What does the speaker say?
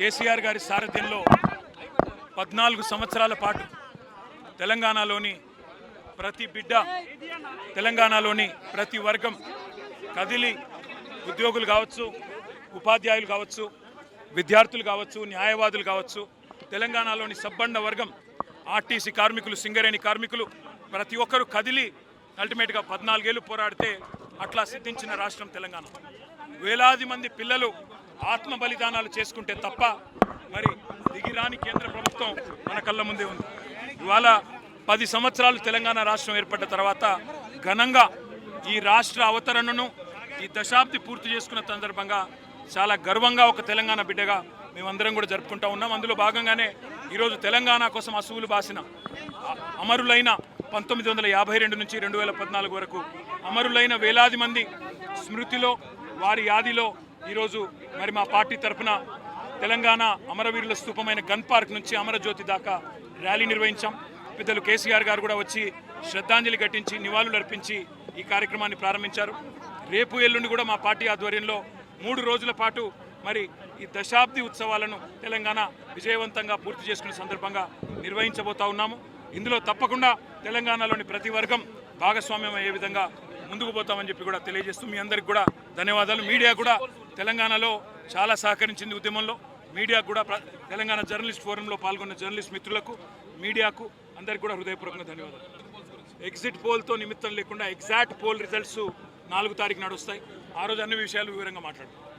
కేసీఆర్ గారి సారథ్యంలో పద్నాలుగు సంవత్సరాల పాటు తెలంగాణలోని ప్రతి బిడ్డ తెలంగాణలోని ప్రతి వర్గం కదిలి ఉద్యోగులు కావచ్చు ఉపాధ్యాయులు కావచ్చు విద్యార్థులు కావచ్చు న్యాయవాదులు కావచ్చు తెలంగాణలోని సబ్బండ వర్గం ఆర్టీసీ కార్మికులు సింగరేణి కార్మికులు ప్రతి ఒక్కరూ కదిలి అల్టిమేట్గా పద్నాలుగేళ్ళు పోరాడితే అట్లా సిద్ధించిన రాష్ట్రం తెలంగాణ. వేలాది మంది పిల్లలు ఆత్మ బలిదానాలు చేసుకుంటే తప్ప మరి దిగిరాని కేంద్ర ప్రభుత్వం మన కళ్ళ ముందే ఉంది. ఇవాళ పది సంవత్సరాలు తెలంగాణ రాష్ట్రం ఏర్పడ్డ తర్వాత ఘనంగా ఈ రాష్ట్ర అవతరణను ఈ దశాబ్ది పూర్తి చేసుకున్న సందర్భంగా చాలా గర్వంగా ఒక తెలంగాణ బిడ్డగా మేమందరం కూడా జరుపుకుంటా ఉన్నాం. అందులో భాగంగానే ఈరోజు తెలంగాణ కోసం అసువులు బాసిన అమరులైన పంతొమ్మిది వందల యాభై రెండు నుంచి రెండు వేల పద్నాలుగు వరకు అమరులైన వేలాది మంది స్మృతిలో వారి యాదిలో ఈరోజు మరి మా పార్టీ తరఫున తెలంగాణ అమరవీరుల స్థూపమైన గన్ పార్క్ నుంచి అమరజ్యోతి దాకా ర్యాలీ నిర్వహించాం. పెద్దలు కేసీఆర్ గారు కూడా వచ్చి శ్రద్ధాంజలి ఘటించి నివాళులు అర్పించి ఈ కార్యక్రమాన్ని ప్రారంభించారు. రేపు ఎల్లుండి కూడా మా పార్టీ ఆధ్వర్యంలో మూడు రోజుల పాటు మరి ఈ దశాబ్ది ఉత్సవాలను తెలంగాణ విజయవంతంగా పూర్తి చేసుకునే సందర్భంగా నిర్వహించబోతా ఉన్నాము. ఇందులో తప్పకుండా తెలంగాణలోని ప్రతి వర్గం భాగస్వామ్యం అయ్యే విధంగా ముందుకు పోతామని చెప్పి కూడా తెలియజేస్తూ మీ అందరికి కూడా ధన్యవాదాలు. మీడియా కూడా తెలంగాణలో చాలా సహకరించింది ఉద్యమంలో. మీడియా కూడా ప్ర- తెలంగాణ జర్నలిస్ట్ ఫోరంలో పాల్గొన్న జర్నలిస్ట్ మిత్రులకు మీడియాకు అందరికి కూడా హృదయపూర్వకంగా ధన్యవాదాలు. ఎగ్జిట్ పోల్తో నిమిత్తం లేకుండా ఎగ్జాక్ట్ పోల్ రిజల్ట్స్ నాలుగు తారీఖు నాడు వస్తాయి. ఆ రోజు అన్ని విషయాలు వివరంగా మాట్లాడుతాం